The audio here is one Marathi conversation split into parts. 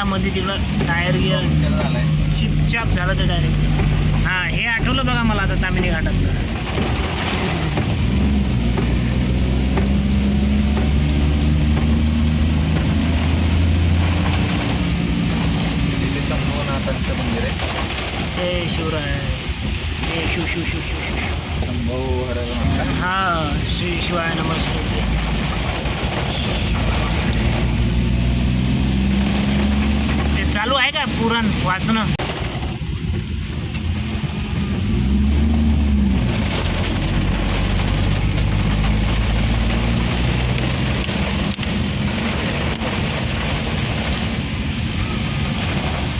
गेला मध्ये तिकडं टायर गिअर चिपचाप झालं ते डायरेक्ट हां हे आठवलं बघा मला आता तामिनी घाटात. जय शिवराय. जय शिव शिव शिव शिव शिव शिव. हा श्री शिवाय नमस्ते. आहे का पुरण वाचणं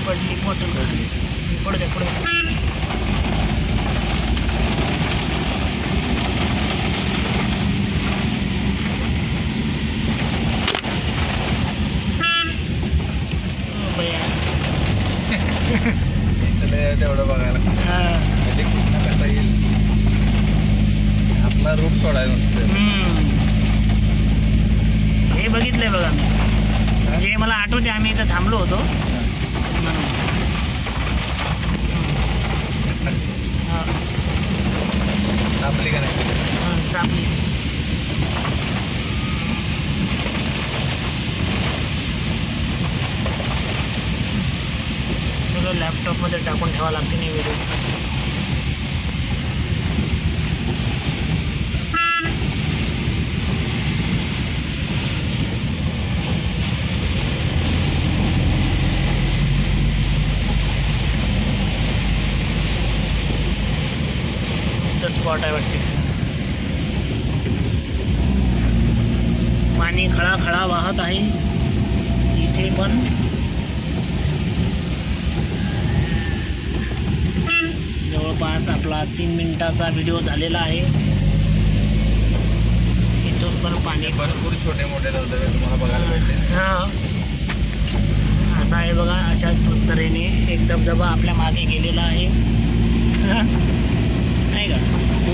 पडली मोटर पडली पुढे द्या पुढे द्या. ओ बया. इथले तेवढं बघायला हा. कधी कुठनं कसा येईल आपला रूट सोडायला नसतं. हे बघितलंय बघा मी. जे मला आठवते आम्ही इथं थांबलो होतो. आपली का नाही. सगळं लॅपटॉपमध्ये टाकून ठेवा लागते नाही व्हिडिओ स्पॉट आहे वाटते. पाणी खळाखळा वाहत आहे. इथे पण. जवळपास आपला तीन मिनिटाचा व्हिडिओ झालेला आहे. इथून पण पाणी भरपूर छोटे मोठे तुम्हाला बघायला भेटते हा. असं आहे बघा अशा तऱ्हेने एक धबधबा आपल्या मागे गेलेला आहे.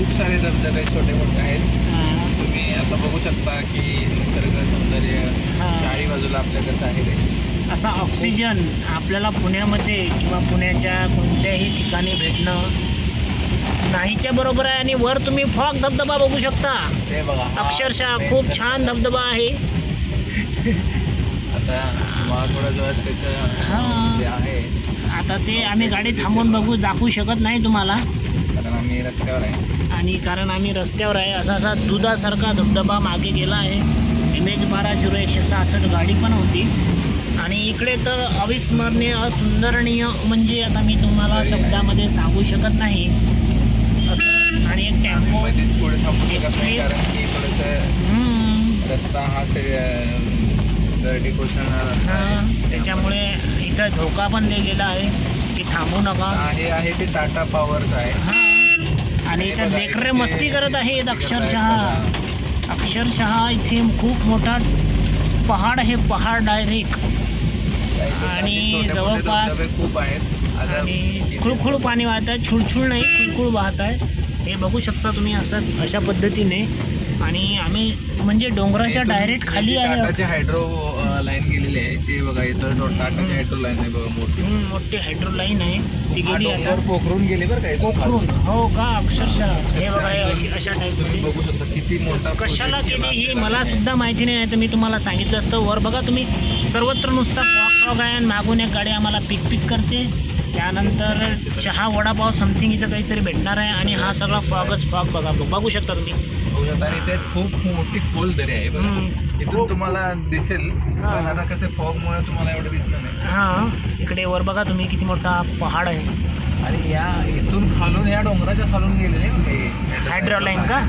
खूप सारे धबधबे छोटे मोठे आहेत. तुम्ही आता बघू शकता की निसर्ग सौंदर्य. चारी बाजूला आपल्या कसं आहे ते असा ऑक्सिजन आपल्याला पुण्यामध्ये किंवा पुण्याच्या कोणत्याही ठिकाणी भेटणं नाहीच्या बरोबर आहे आणि वर तुम्ही फॉग धबधबा बघू शकता ते बघा हा अक्षरशः main खूप छान. धबधबा आहे आता त्याचं हा. जे आहे आता ते आम्ही गाडी थांबवून बघू दाखवू शकत नाही तुम्हाला कारण आम्ही रस्त्यावर आहे आणि कारण आम्ही रस्त्यावर आहे असा असा दुधासारखा धबधबा मागे गेला आहे. एम एच बारा झिरो एकशे सहासष्ट गाडी पण होती. आणि इकडे तर अविस्मरणीय असुंदरणीय म्हणजे आता मी तुम्हाला शब्दामध्ये सांगू शकत नाही. असं आणि एक टॅम्पो. रस्ता हा हा, त्याच्यामुळे इथं धोका पण लिहिलेला आहे की थांबू नका. आहे आहे ते टाटा पॉवरच आहे. हा. आणि इथं लेकरे मस्ती करत आहेत. अक्षरशः अक्षरशहा अक्षरशः इथे खूप मोठा पहाड आहे. पहाड डायरेक्ट आणि जवळपास- खूप आहेत आणि खुळखुळ पाणी वाहत आहे. छुळछुळ नाही खुळखुळ वाहत आहे. हे बघू शकता तुम्ही असं अशा पद्धतीने आणि आम्ही म्हणजे डोंगराच्या डायरेक्ट खाली जी आहे. टाटाची हायड्रो लाईन गेलेली आहे ते बघा इथं टाटाची हायड्रो लाईन आहे बघा मोठी. हम्म, मोठी हायड्रो लाईन आहे. ती हा गेली आता. डोंगर पोखरून गेली बरं का इथून कोकरून हो का? अक्षरशः. हे बघा हे अशी अशा तुम्ही टाईपमध्ये बघू शकता किती मोठा कशाला project केली ही? मला सुद्धा माहिती नाही तर मी तुम्हाला सांगितलं असतं. वर बघा तुम्ही सर्वत्र नुसता फॉग फॉग आहे आणि मागून एक गाडी आम्हाला पिक पिक करते. त्यानंतर चहा वडापाव समथिंग इथं काहीतरी भेटणार आहे आणि हा सगळा फॉगच फॉग बघा बघू शकता तुम्ही. आणि ते खूप मोठी खोल दरी आहे बघा. इथून तुम्हाला दिसेल. पण आता कसं फॉग मुळे तुम्हाला एवढं दिसलं नाही. हां इकडे वर बघा तुम्ही किती मोठा पहाड आहे. आणि या इथून खालून या डोंगराच्या खालून गेलेले. हायड्रोलाईन का?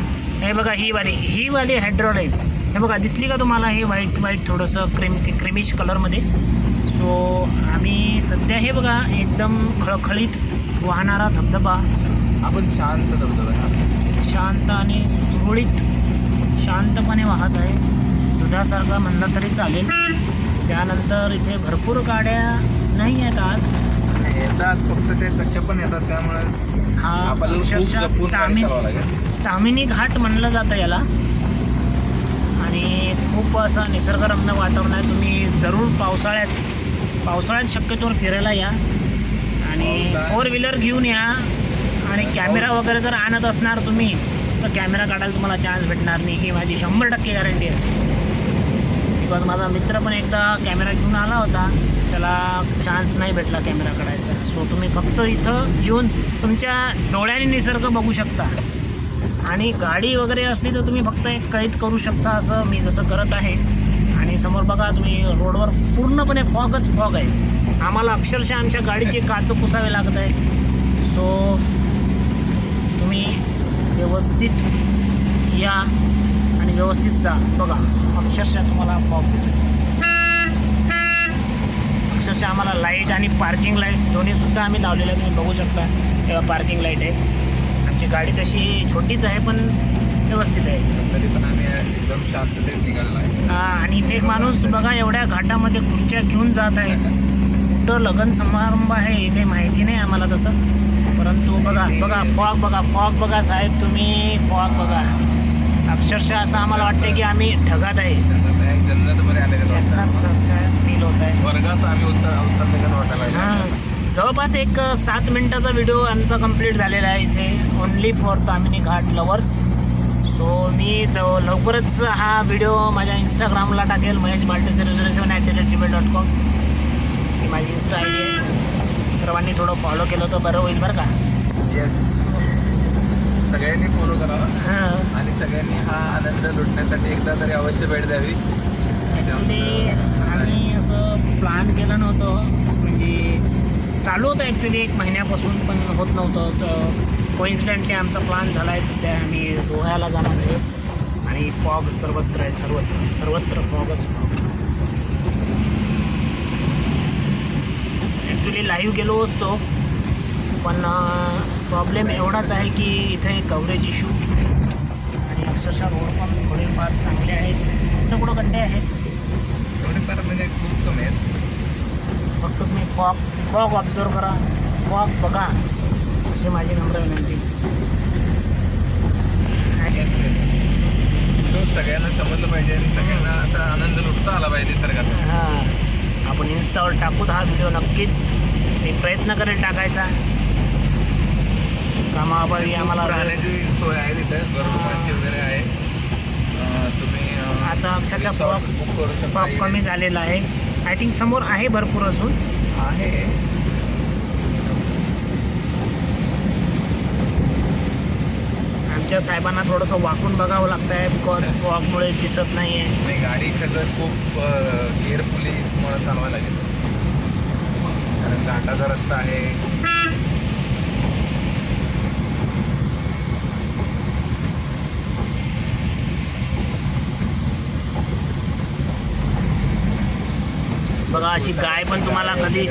हे बघा ही वाली ही वाली हायड्रोलाईन हे बघा दिसली का तुम्हाला हे व्हाईट व्हाईट थोडंसं क्रीम क्रिमिश कलरमध्ये सो आम्ही सध्या हे बघा एकदम खळखळीत वाहणारा धबधबा. आपण शांत धबधबा. शांत आणि सुरळीत शांतपणे वाहत आहे. दुधासारखा म्हणलं तरी चालेल. त्यानंतर इथे भरपूर गाड्या नाही आहेत आज. आणि येतात. फक्त ते कसे पण येतात त्यामुळे हा अक्षरशः तामिनी घाट म्हणलं जातं याला. आणि खूप असं निसर्गरम्य वातावरण आहे. तुम्ही जरूर पावसाळ्यात पावसाळ्यात शक्यतोवर फिरायला या. आणि फोर व्हीलर घेऊन या. आणि कॅमेरा वगैरे जर आणत असणार तुम्ही तर कॅमेरा काढायला तुम्हाला चान्स भेटणार नाही. ही माझी शंभर टक्के गॅरंटी आहे. बिकॉज माझा मित्र पण एकदा कॅमेरा घेऊन आला होता. त्याला चान्स नाही भेटला कॅमेरा काढायचा. सो तुम्ही फक्त इथं येऊन तुमच्या डोळ्याने निसर्ग बघू शकता. आणि गाडी वगैरे असली तर तुम्ही फक्त एक कैद करू शकता असं मी जसं करत आहे. आणि समोर बघा तुम्ही रोडवर पूर्णपणे फॉगच फॉग आहे. आम्हाला अक्षरशः आमच्या गाडीचे काच पुसावे लागत आहे सो तुम्ही व्यवस्थित या आणि व्यवस्थित जा. बघा अक्षरशः तुम्हाला फॉग दिसेल. अक्षरशः आम्हाला लाइट आणि पार्किंग लाइट दोन्हीसुद्धा आम्ही लावलेल्या तुम्ही बघू शकता तेव्हा पार्किंग लाइट आहे. आमची गाडी तशी छोटीच आहे पण व्यवस्थित आहे. तरी पण आम्ही एकदम शांततेत निघालेलो आहे. हा, आणि इथे एक माणूस बघा एवढ्या घाटामध्ये खुर्च्या घेऊन जात आहे. कुठं लग्न समारंभ आहे इथे माहिती नाही आम्हाला तसं. परंतु बघा बघा फॉग बघा फॉग बघा साहेब तुम्ही फॉग बघा. अक्षरशः असं आम्हाला वाटतं की आम्ही ढगात आहे. जन्नत मध्ये आलेलं जन्नत संस्कार फील होत आहे. वर्गात आम्ही उत्तर उत्तर वाटायला हां. लागलो. जवळपास एक सात मिनिटाचा व्हिडिओ आमचा कंप्लीट झालेला आहे इथे. Only for Tamini Ghat lovers so मी जव लवकरच हा व्हिडिओ माझ्या इंस्टाग्रामला टाकेल. Mahesh Balte zero zero seven at the Gmail dot com ही माझी इन्स्टा आय डी आहे. सर्वांनी थोडं फॉलो केलं तर बरं होईल बरं का? येस सगळ्यांनी फॉलो करावा. हां. आणि सगळ्यांनी हा आनंद लुटण्यासाठी एकदा तरी अवश्य भेट द्यावी. आम्ही असं प्लॅन केलं नव्हतं. म्हणजे चालू होतं ॲक्च्युली एक महिन्यापासून पण होत नव्हतं. तर कोइन्सिडेंटली आमचा प्लॅन झाला आहे सध्या. आम्ही गोव्याला जाणार आहे. आणि फॉग सर्वत्र आहे सर्वत्र. सर्वत्र फॉगच फॉग. ॲक्च्युली लाईव्ह गेलो असतो पण प्रॉब्लेम एवढाच आहे की इथे कव्हरेज इश्यू आणि अक्षरशः रोड पण थोडेफार चांगले आहेत. कुठं कुठं खड्डे आहेत? थोडेफार म्हणजे खूप कमी आहेत. फक्त तुम्ही फॉग फॉग ऑब्झर्व करा. फॉग बघा. अशी माझी नम्र विनंती. सगळ्यांना समजलं पाहिजे आणि सगळ्यांना असा आनंद लुटता आला पाहिजे निसर्गाचा. हां. आपण इन्स्टावर टाकूत हा व्हिडिओ नक्कीच. मी प्रयत्न करेल टाकायचा. कामाअभावी आम्हाला राहण्याची सोय आहे तिथे. गरमाची वगैरे आहे. तुम्ही आता अक्षरशः फॉग book करू शकता. कमी झालेला आहे. आय थिंक समोर आहे भरपूर अजून. आहे. आमच्या साहेबांना थोडंसं वाकून बघावं लागतं आहे बिकॉज फॉगमुळे दिसत नाही आहे नाही गाडी खरं खूप केअरफुली तुम्हाला चालवायला लागेल. कारण घाटाचा रस्ता आहे. बघा अशी गाय पण तुम्हाला कधी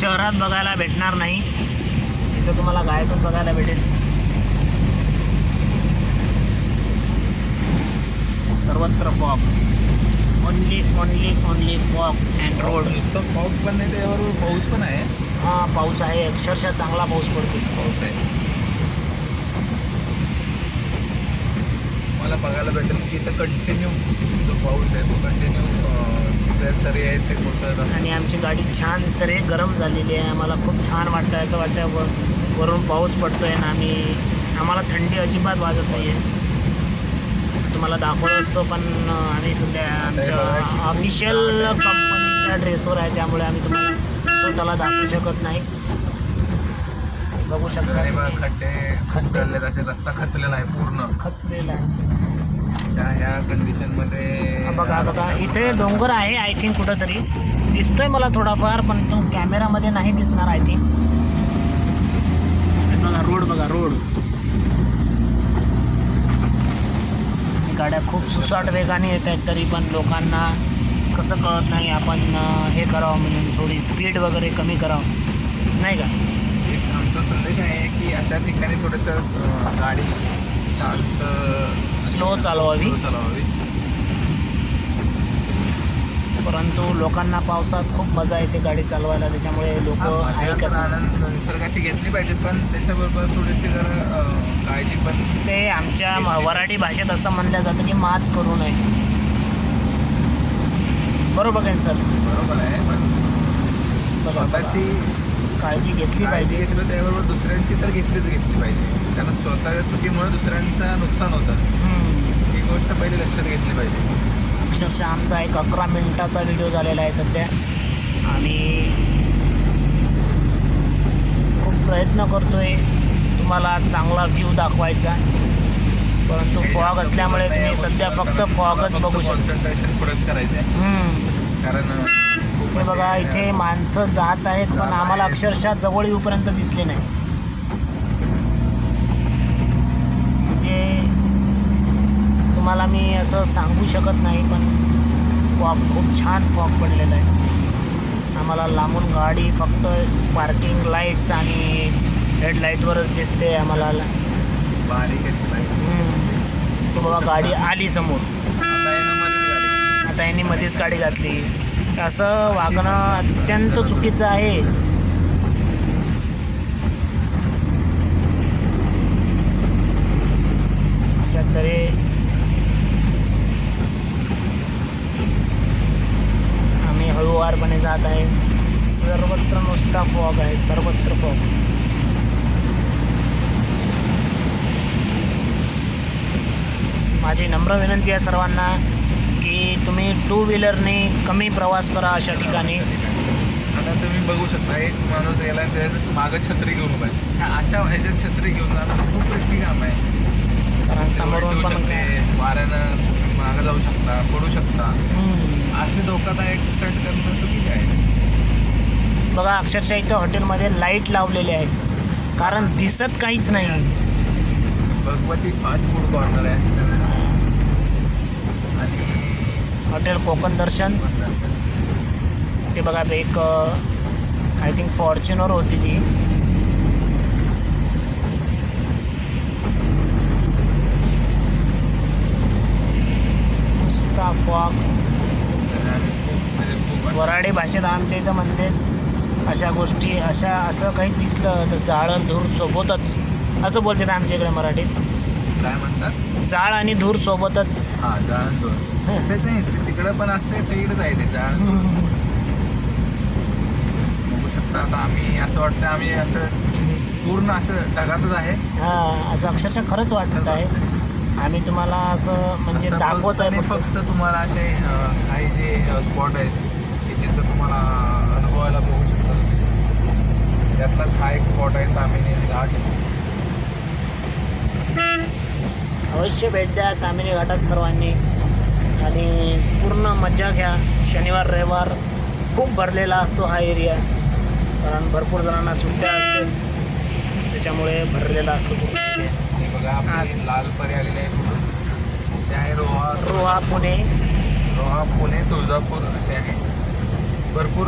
शहरात बघायला भेटणार नाही. तिथं तुम्हाला गाय पण बघायला भेटेल. सर्वत्र fog only only only fog and road नुसतं पाऊस पण नाही त्याच्याबरोबर पाऊस पण आहे. हा पाऊस आहे. अक्षरशः चांगला पाऊस पडतो पाऊस आहे. मला बघायला भेटेल की इथं कंटिन्यू जो पाऊस आहे तो कंटिन्यू सरी आहे ते कोसळत आणि आमची गाडी छान तरी गरम झालेली आहे. आम्हाला खूप छान वाटतं असं वाटतं वर वरून पाऊस पडतोय ना आम्ही आम्हाला थंडी अजिबात वाजत नाही आहे तुम्हाला दाखवत असतो पण आम्ही सध्या आमच्या ऑफिशियल कंपनीच्या ड्रेसवर आहे त्यामुळे आम्ही तुम्हाला स्वतःला दाखवू शकत नाही. बघू शकता बघा खड्डे ठरलेत असे रस्ता खचलेला आहे पूर्ण. खचलेला आहे. त्या ह्या कंडिशनमध्ये बघा बघा इथे डोंगर आहे आय थिंक कुठंतरी. दिसतोय मला थोडाफार पण तो कॅमेरामध्ये नाही दिसणार आय थिंक बघा रोड बघा रोड. गाड्या खूप सुसाट वेगाने येत आहेत तरी पण लोकांना कसं कळत नाही आपण हे करावं म्हणून थोडी स्पीड वगैरे कमी करावं. नाही का? एक आमचा संदेश आहे की अशा ठिकाणी थोडंसं गाडी शांत स्लो चालवावी. चालवावी. परंतु लोकांना पावसात खूप मजा येते गाडी चालवायला त्याच्यामुळे लोक. आनंद निसर्गाची घेतली पाहिजे पण त्याच्याबरोबर थोडीशी जर काळजी पण ते आमच्या वराडी भाषेत असं म्हणलं जातं की माच करू नये बरोबर आहे सर बरोबर आहे पण. स्वतःची काळजी घेतली पाहिजे घेतली त्याबरोबर दुसऱ्यांची तर घेतलीच घेतली पाहिजे कारण स्वतःच्या चुकीमुळे दुसऱ्यांचं नुकसान होतं. ही गोष्ट पहिली लक्षात घेतली पाहिजे अक्षरशः आमचा एक अकरा मिनिटाचा व्हिडिओ झालेला आहे सध्या. आणि खूप प्रयत्न करतोय तुम्हाला चांगला व्ह्यू दाखवायचा. परंतु फॉग असल्यामुळे तुम्ही सध्या फक्त फॉगच बघू शकता. आहे. कारण हे बघा इथे माणसं जात आहेत पण आम्हाला अक्षरशः जवळ येऊपर्यंत दिसले नाही म्हणजे तुम्हाला मी असं सांगू शकत नाही पण फॉग खूप छान फॉग पडलेला आहे. आम्हाला लांबून गाडी फक्त पार्किंग लाईट्स आणि हेडलाईटवरच दिसते आम्हाला. तो बघा गाडी आली समोर. आता यांनी मध्येच गाडी घातली. असं वागणं अत्यंत चुकीचं आहे. अशा तऱ्हे हळूवारपणे जात आहे. सर्वत्र नुसता फॉग आहे सर्वत्र फॉग माझी नम्र विनंती आहे सर्वांना की तुम्ही टू व्हीलरने कमी प्रवास करा अशा ठिकाणी. आता तुम्ही बघू शकता एक माणूस त्याच्यात मागं छत्री घेऊन उभा आहे. अशा ह्याच्यात छत्री घेऊन जाणं खूप रिस्की काम आहे. कारण समोरून पण वाऱ्यानं मागं जाऊ शकता पडू शकता. असे धोकादायक स्टंट करणं चुकीचे आहे. बघा अक्षरशः इथं हॉटेलमध्ये लाइट लावलेले आहेत कारण दिसत काहीच नाही भगवती फास्ट फूड कॉर्नर आहे. आणि हॉटेल कोकण दर्शन. ते बघा एक आय थिंक फॉर्च्युनर होती ती. नुसता फॉग आणि खूप म्हणजे खूप वराडी भाषेत आमच्या इथं म्हणते अशा गोष्टी अशा असं काही दिसलं तर जाळं धूर सोबतच. असं बोलतात आमच्या इकडे मराठीत. काय म्हणतात? जाळ आणि धूर सोबतच. हा तेच नाही ते तिकडं पण असते सगळीकडेच आहे ते जळण बघू शकता आता आम्ही असं वाटतं आम्ही असं पूर्ण असं ढगातच आहे. हा असं अक्षरशः खरंच वाटत आहे. आम्ही तुम्हाला असं म्हणजे दाखवत आहे फक्त- तुम्हाला असे काही जे स्पॉट आहेत जिथं तुम्हाला अनुभवायला बघू शकता. तुम्ही त्यातलाच हा एक स्पॉट आहे तामिनी घाट अवश्य भेट द्या तामिनी घाटात सर्वांनी. आणि पूर्ण मजा घ्या. शनिवार रविवार खूप भरलेला असतो हा एरिया कारण भरपूर जणांना सुट्ट्या असतील त्याच्यामुळे भरलेला असतो बघा लाल परी आलेली आहे रोहा. रोहा पुणे. रोहा पुणे तुळजापूर असे आहे. भरपूर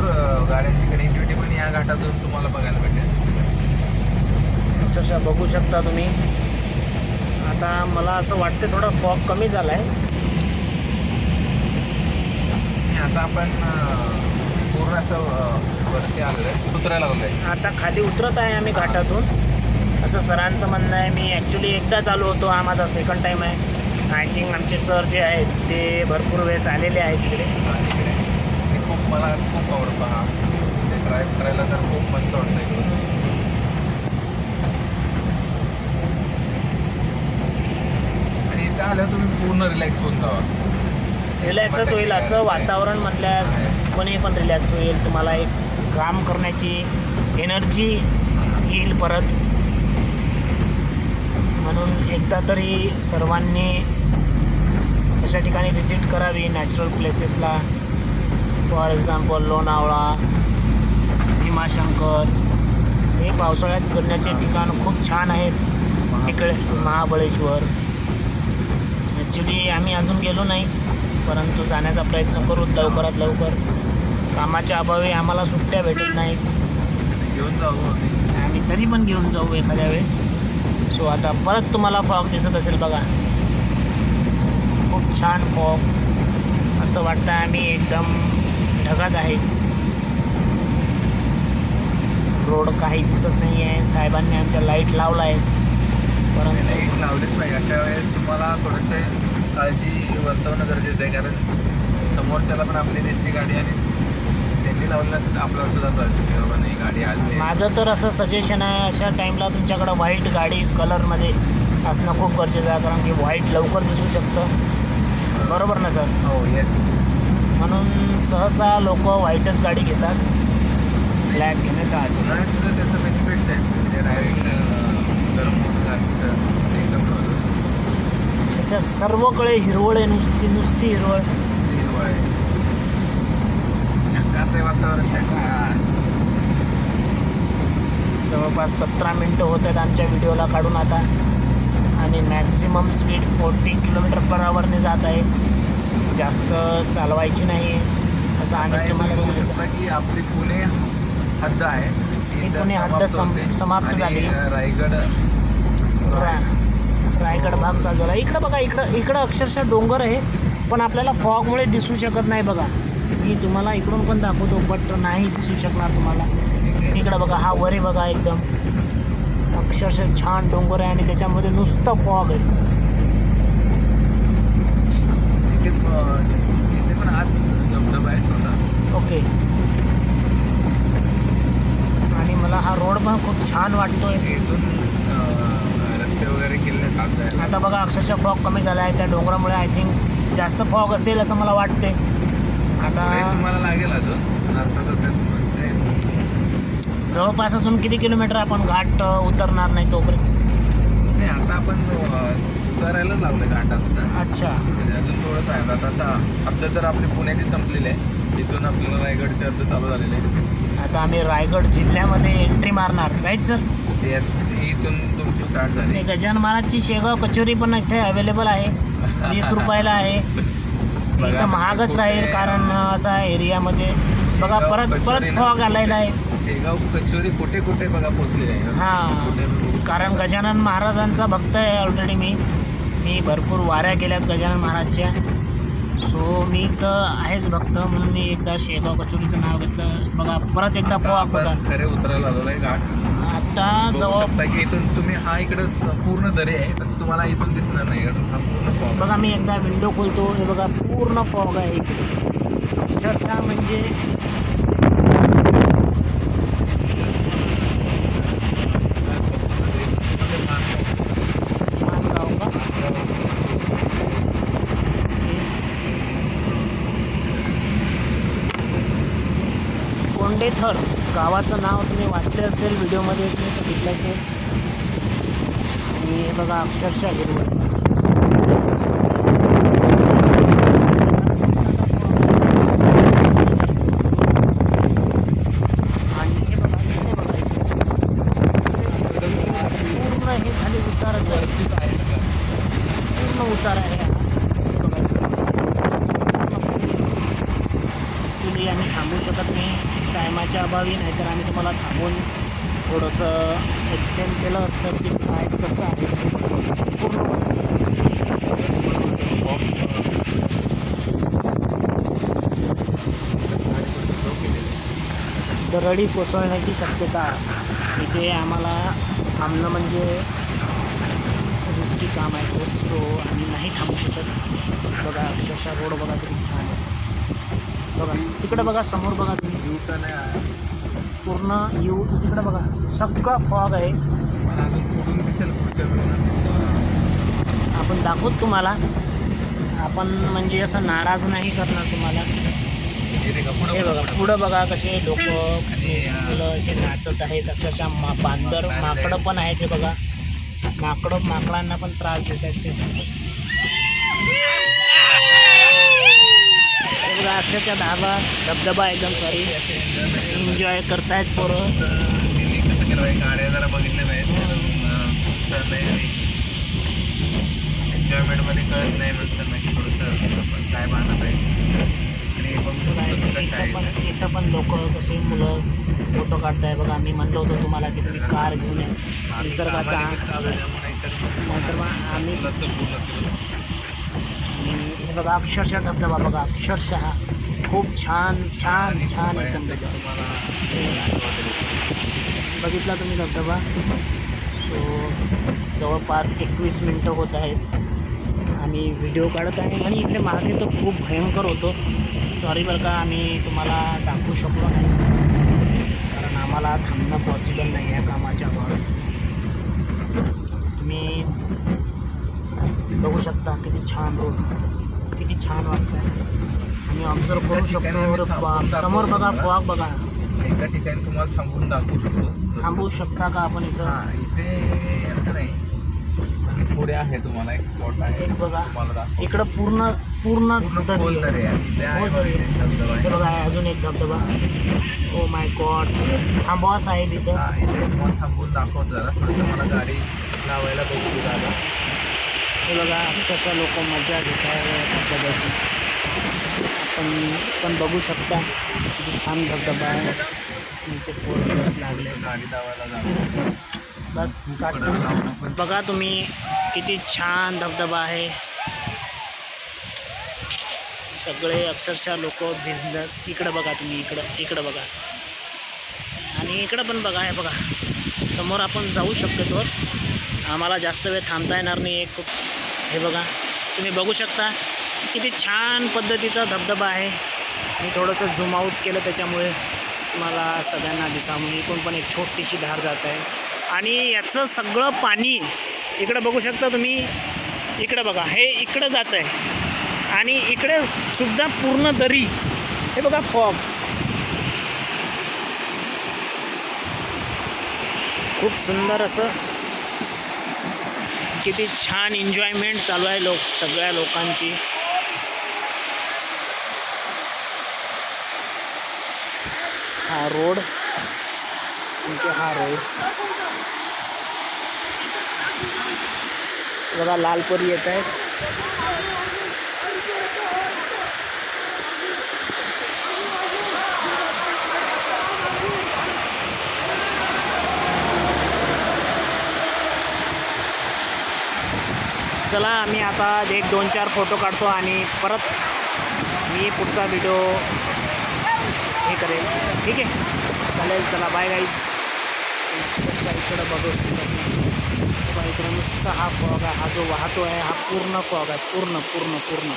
गाड्यांची कनेक्टिव्हिटी पण या घाटातून तुम्हाला बघायला भेटेल. अक्षरशः बघू शकता तुम्ही. आता मला असं वाटतं थोडा फॉग कमी झाला आहे आता आपण पूर्ण असं वरती आलेलं आहे उतरायला लागलो आहे आता खाली उतरत आहे आम्ही घाटातून. असं सरांचं म्हणणं आहे मी ॲक्च्युली एकदाच आलो होतो. हा माझा सेकंड टाईम आहे. आय थिंक आमचे सर जे आहेत ते भरपूर वेळेस आलेले आहेत तिकडे मला खूप आवडतं हा. ते ड्राईव्ह करायला तर खूप मस्त वाटतं इकडून आणि इथं आल्यावर तुम्ही पूर्ण रिलॅक्स होऊन जावा. रिलॅक्सच होईल असं वातावरण म्हटल्यास कोणी पण रिलॅक्स होईल. तुम्हाला एक काम करण्याची एनर्जी येईल परत. म्हणून एकदा तरी सर्वांनी अशा ठिकाणी व्हिजिट करावी. नॅचरल प्लेसेसला फॉर एक्झाम्पल लोणावळा भीमाशंकर हे पावसाळ्यात फिरण्याचे ठिकाण खूप छान आहेत. तिकडे महाबळेश्वर. ॲक्च्युली आम्ही अजून गेलो नाही परंतु जाण्याचा प्रयत्न करू लवकरात लवकर. कामाच्या अभावी आम्हाला सुट्ट्या भेटत नाहीत. घेऊन जाऊ आणि तरी पण घेऊन जाऊ एखाद्या वेळेस. सो आता परत तुम्हाला फॉग दिसत असेल बघा. खूप छान फॉग असं वाटतं आम्ही एकदम ढगात आहे. रोड काही दिसत नाही आहे साहेबांनी आमच्या लाइट लावला आहे परंतु लाइट लावलीच पाहिजे अशा वेळेस तुम्हाला थोडेसे काळजी वर्तवणं गरजेचं आहे. कारण समोरच्याला पण आपली दिसते गाडी आणि त्यांनी लावलेलं असेल तर आपल्याला सुद्धा कळतं की बाबा नाही गाडी आली माझं तर असं सजेशन आहे अशा टाईमला तुमच्याकडं व्हाईट गाडी कलरमध्ये असणं खूप गरजेचं आहे. कारण की व्हाईट लवकर दिसू शकतं. बरोबर ना सर हो येस म्हणून सहसा लोक व्हाईटच गाडी घेतात. ब्लॅक घेणे उन्हाळ्यात सुद्धा त्याचं बेनिफिट्स आहेत. म्हणजे डायरेक्ट गरम गाडीचं सर्वकडे हिरवळ आहे नुसती नुसती हिरवळ हिरवं आहे. झकास आहे. वातावरण झकास जवळपास सतरा मिनटं होत आहेत आमच्या व्हिडिओला काढून आता. आणि maximum speed forty kilometre per आवरने जात आहे. जास्त चालवायची नाही. असं आम्ही आता तुम्हाला सांगितलं. शकता की आपली पुणे हद्द आहे. पुणे हद्द समाप्त सम-. समाप्त आणि, झाली. रायगड रायगड भाग चालू झाला. इकडं बघा इकडं इकडं अक्षरशः डोंगर आहे. पण आपल्याला फॉगमुळे दिसू शकत नाही बघा. मी तुम्हाला इकडून पण दाखवतो बट नाही दिसू शकणार तुम्हाला. इकडं बघा हा वर आहे बघा एकदम. अक्षरशः छान डोंगर आहे आणि त्याच्यामध्ये नुसतं फॉग आहे. इथे पण आज धबधबा आहे छोटा ओके. आणि मला हा रोड पण खूप छान वाटतोय. इथून रस्ते वगैरे केलेले काम जायला आता बघा अक्षरशः फॉग कमी झाला आहे. त्या डोंगरामुळे आय थिंक जास्त फॉग असेल असं मला वाटते. आता तुम्हाला लागेल अजून. पण आता सध्या जवळपास अजून किती किलोमीटर आपण घाट उतरणार नाही तोपर्यंत? नाही आता आपण उतरायला लावलं घाटात अच्छा. म्हणजे अजून थोडंसं आहे. आता असा तर आपली पुण्याची संपलेली. आहे इथून आपल्याला रायगडचे हद्द चालू झालेले. आहे आता आम्ही रायगड जिल्ह्यामध्ये एंट्री मारणार. राईट सर येस इथून तुमची स्टार्ट झाली. आणि गजानन महाराजची शेगाव कचोरी पण इथे अवेलेबल आहे. वीस रुपयाला आहे. इथं महागच राहील कारण असा एरियामध्ये बघा परत परत फॉग आलेला आहे. शेगाव कचोरी कुठे कुठे बघा पोचलेली आहे. हां. कारण गजानन महाराजांचा भक्त आहे ऑलरेडी मी. मी भरपूर वाऱ्या केल्यात गजानन महाराजच्या. सो मी तर आहेच भक्त म्हणून मी एकदा शेगाव कचोरीचं नाव घेतलं. बघा परत एकदा फॉग बघा खरे उतरायला घाट आता जवळ की इथून तुम्ही हा इकडे पूर्ण दरी आहे तुम्हाला इथून दिसणार नाही. हा पूर्ण बघा मी एकदा विंडो खोलतो. हे बघा पूर्ण फॉग आहे इकडे. अक्षरशः म्हणजे गावाचं नाव तुम्ही वाचले असेल व्हिडिओमध्ये तुम्ही बघितलं असेल. आणि हे बघा अक्षरशः हिरवळ आणि पूर्ण हे आहे. पूर्ण आहे आम्ही थांबू शकत नाही. टायमाच्या अभावी नाहीतर आम्ही तुम्हाला थांबून थोडंसं एक्सप्लेन केलं असतं की काय कसं आहे पूर्ण दरडी कोसळण्याची शक्यता इथे आम्हाला थांबणं म्हणजे रिस्की काम आहे तो सो आम्ही नाही थांबू शकत. बघा अक्षरशः रोड बघा तरी छान आहे. बघा तिकडे बघा समोर बघा तुम्ही. यू टर्न आहे पूर्ण यू तिकडे बघा. सगळं फॉग आहे. आपण दाखवत तुम्हाला. आपण म्हणजे असं नाराज नाही करणार तुम्हाला. हे बघा पुढं बघा कसे लोक मुलं असे नाचत आहेत. अक्षरशः मा बांदर माकडं पण आहेत हे बघा. माकडं माकडांना पण त्रास देत आहेत ते हे बघा अक्षरशः धाबा धबधबा एकदम सॉरी एन्जॉय करतायत पोरं. गाड्या जरा एन्जॉयमेंटमध्ये कळत नाही थोडंसं आपण काय आणि इथं पण आहे इथं पण लोक कसे मुलं फोटो काढताय बघा. मी म्हणलो होतो तुम्हाला की तुम्ही कार घेऊन या. निसर्गाचा. नंतर मग आम्ही हे बघा, अक्षरशः धबधबा बघा, अक्षरशः खूप छान छान छान एकदम बघितला तुम्ही धबधबा? सो जवळपास एकवीस मिनटं होत आहेत. आम्ही व्हिडिओ काढत आहे आणि इकडे मागे तर खूप भयंकर होतो. सॉरी बरं का, आम्ही तुम्हाला दाखवू शकलो नाही. कारण आम्हाला थांबणं पॉसिबल नाही आहे कामाच्या भागात तुम्ही बघू शकता किती छान रोड किती छान वाटतं आम्ही ऑब्झर्व करू शकतो समोर बघा तुम्हाला. फॉग बघा. एका ठिकाणी तुम्हाला थांबून दाखवू शकतो. थांबवू शकता का आपण इथं? इथे असं नाही. पुढे आहे तुम्हाला एक स्पॉट आहे. बघा. तुम्हाला इकडं पूर्ण पूर्ण तिथे खोल बघा अजून एक धबधबा. ओ माय गॉड थांबवा साहेब तुम्हाला थांबून दाखवतो जरा. मला गाडी लावायला बघू दादा. हे बघा कसं लोक मजा घेत आहे धबधब्याची आपण पण बघू शकता किती छान धबधबा आहे. इथे फोर बस लागले. गाडी बस काट बघा तुम्ही किती छान धबधबा आहे. सगळे अक्षरशः लोक भिजलं इकडं बघा तुम्ही इकडं इकडं बघा. आणि इकडं पण बघा हे बघा. समोर आपण जाऊ शकतो तर. आम्हाला जास्त वेळ थांबता येणार नाही एक हे बघा तुम्ही बघू शकता किती छान पद्धतीचा धबधबा आहे. मी थोडंसं झूम आऊट केलं त्याच्यामुळे तुम्हाला सगळ्यांना दिसामुळे इकडून पण एक छोटीशी धार जात आहे. आणि याचं सगळं पाणी इकडं बघू शकता तुम्ही. इकडं बघा हे इकडं जात आहे. आणि इकडे सुद्धा पूर्ण दरी. हे बघा फॉग खूप सुंदर असं किती छान एन्जॉयमेंट चालू है लोक, सगळ्या लोकांची. हा रोड. हा रोड. बड़ा लालपुरी येत चला आम्ही आता एक दोन चार फोटो काढतो आणि परत मी पुढचा व्हिडिओ हे करेल. ठीक आहे? चालेल चला बाय गाईज इकडं बघू. इकडं नुसता हा फॉग आहे हा जो वाहतो आहे हा पूर्ण फॉग आहे. पूर्ण पूर्ण पूर्ण.